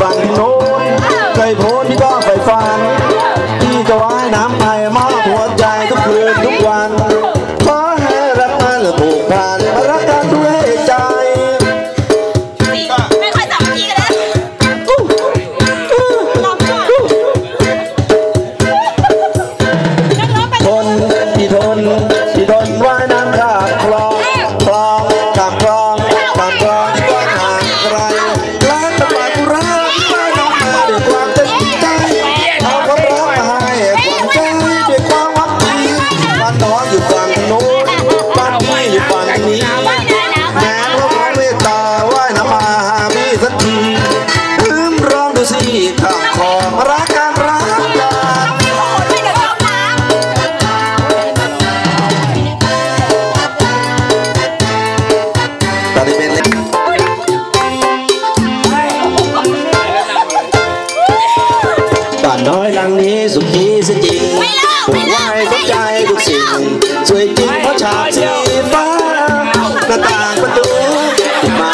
ฝั่งโน้นเคยโพสพี่ก็ไปฟันพี่จะว่ายน้ำไปมอบหัวใจทุกคืนทุกวันขอให้รักมันผูกพันมารักกันด้วยใจไม่ค่อยสามัคคีกันเลยลองก่อนนักร้องไปทนที่ทนที่ทนว่ายน้ำข้ามคลองคลองข้ามคลองข้ามคลอง nói rằng ní dục ní sẽ chìm ngoài con trai cuộc xỉn rồi chim có chạp gì phá là tàng bất tú mà